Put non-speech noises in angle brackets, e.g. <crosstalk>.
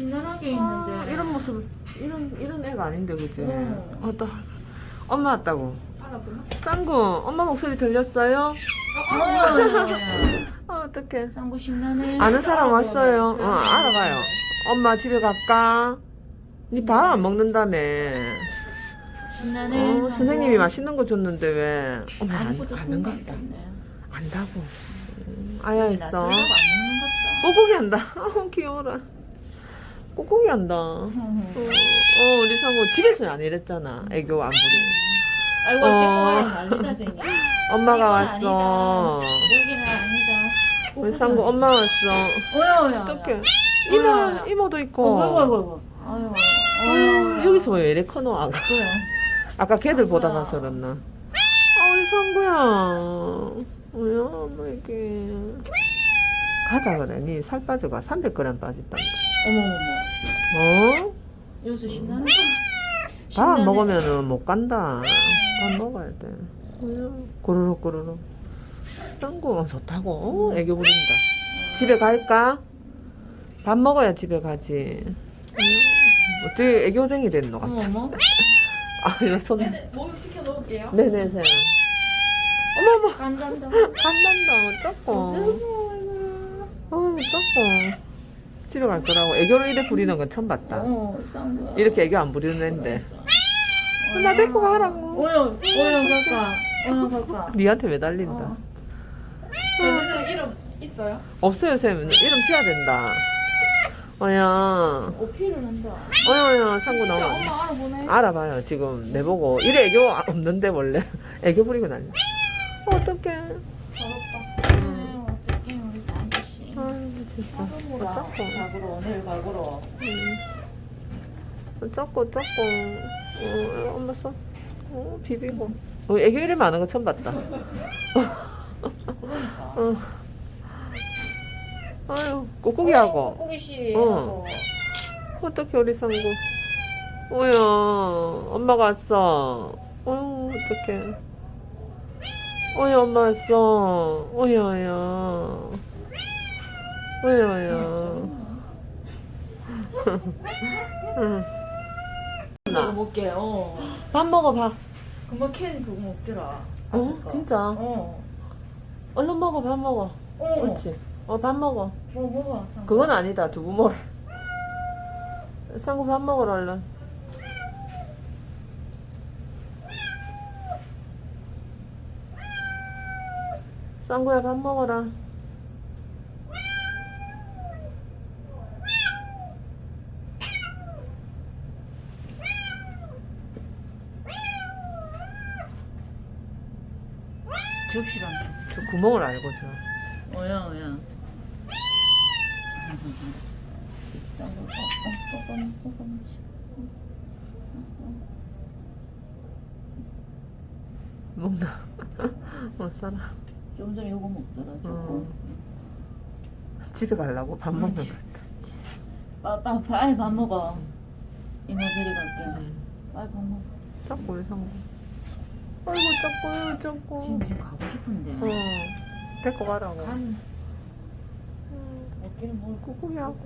심란하게 아, 있는데 이런 모습 이런 이런 애가 아닌데 그지? 응. 어떠 엄마 왔다고. 알아보나? 쌍구 엄마 목소리 들렸어요? 어 어떡해. 쌍구 심란해 아는 사람 왔어요. 어 알아봐요. 엄마 집에 갈까? 니 밥 안 먹는다며. 심란해 어, 쌍구. 선생님이 맛있는 거 줬는데 왜? 어머 안, 아무것도 것 생각 같다. 안. 안다고. 음, 아야 있어. 먹는 것 같다 꼬꼬기 한다. <laughs> 어 귀여워라. 꼬꼬기 한다. <laughs> 어, 응. 어, 우리 상구 집에서는 안 이랬잖아. 애교 안 부리고. 아이고 어. 난리다 엄마가 이건 왔어. 아니다. 여기는 아니다 우리 상구 엄마 왔어. 어떡해. 이모, 이모도 있고. 어이구 어이구 어이구 아유, 여기서 왜 이래 커노. 그래 아까 걔들 보다. 가서 그랬나. 아, 우리 상구야 엄마에게. 가자, 그래. 니 살 빠져가. 300g 빠졌단다. 어머머머 어? 여기서 심란해 밥 안. 먹으면은 못 간다. 밥 먹어야 돼. 고르륵 고르륵. 짱구 좋다고. 어, 애교 부린다. 집에 갈까? 밥 먹어야 집에 가지. 어떻게 애교쟁이 됐노? 같아. 어머머 아, 이거 손. 네네, 목욕 시켜 놓을게요. 네네, 세 어머, 어머. 간단다 간단다. 조 조금. 집에 갈 거라고. 애교를 이래 부리는 건 처음 봤다. 어 쌍구야 이렇게 애교 안 부리는 애인데. 나 데리고 가라고. 어여 어여 갈까 어여 갈까 니한테 매달린다. 어. 저는 이름 있어요? 없어요, 쌤. 이름 지어야 된다. 어야. 어필을 한다 어야, 어야, 상구 진짜 나와. 엄마 알아보네. 알아봐요, 지금. 내보고. 이래 애교 없는데, 원래. <laughs> 애교 부리고 난리. 어떡해. 더럽다. 음. 어떻게 우리 쌍구씨 아이고, 진짜. 어쩌고. 각으로 내일 각으로 어쩌고, 어쩌고. 어, 엄마 손. 어, 비비고. 어, 애교 이름 많은 거 처음 봤다. 어. 아유, 꾹꾹이하고. 꼬기 씨 어. 어떡해, 우리 상구. 어야, 엄마가 왔어. 어휴, 어떡해. 어야, 엄마 왔어. 어야, 어야. 응. 그거 먹게 어 밥 먹어, 밥. 금방 캔 그거 먹더라 어? 진짜? 어 얼른 먹어, 밥 먹어. 어. 옳지. 어, 밥 먹어. 뭐 먹어 쌍구 그건 아니다, 두부 먹어. 상구 밥 먹어라, 얼른. 쌍구야, 밥 먹어라. 접시랑 저 구멍을 알고, 저. 어야 어야 쌍구 <laughs> 어, 어, 뽀뽀 뽀뽀 먹나? 못 살아. 좀 전에 요거 먹더라 어. 조금 집에 가려고 밥 먹는 거. 빠, 빠, 빨리 밥 먹어 이모 데리 갈게 응. 빨리 밥 먹어 자꾸 우리 상구. 아이고, 자꾸, 자꾸. 지금 지금 가고 싶은데 어. 데리고 가라고. 간 응. 먹기는 뭘 꾹꾹이 하고.